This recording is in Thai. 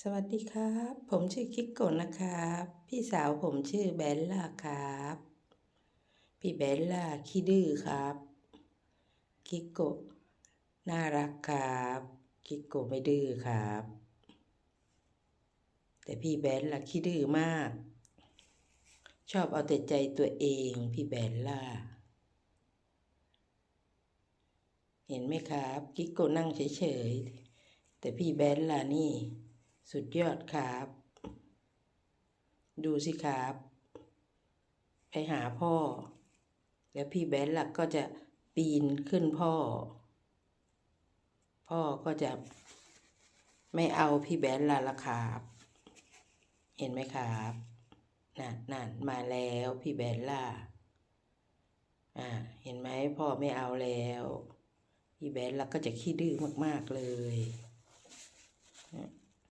สวัสดีครับ ผมชื่อคิกโกนะครับ พี่สาวผมชื่อแบลล่าครับ พี่แบลล่าขี้ดื้อครับ คิกโกน่ารักครับ คิกโกไม่ดื้อครับ แต่พี่แบลล่าขี้ดื้อมาก ชอบเอาแต่ใจตัวเองพี่แบลล่าเห็นไหมครับคิกโกนั่งเฉยๆ แต่พี่แบลล่านี่ สุดยอดครับ ดูสิครับ ไปหาพ่อ แล้วพี่แบนหลักก็จะปีนขึ้นพ่อ พ่อก็จะไม่เอาพี่แบนละละครับ เห็นไหมครับนั่นนั่นมาแล้วพี่แบนล่าอ่า เห็นไหมพ่อไม่เอาแล้ว พี่แบนลักก็จะขี้ดื้อมาก ๆ เลย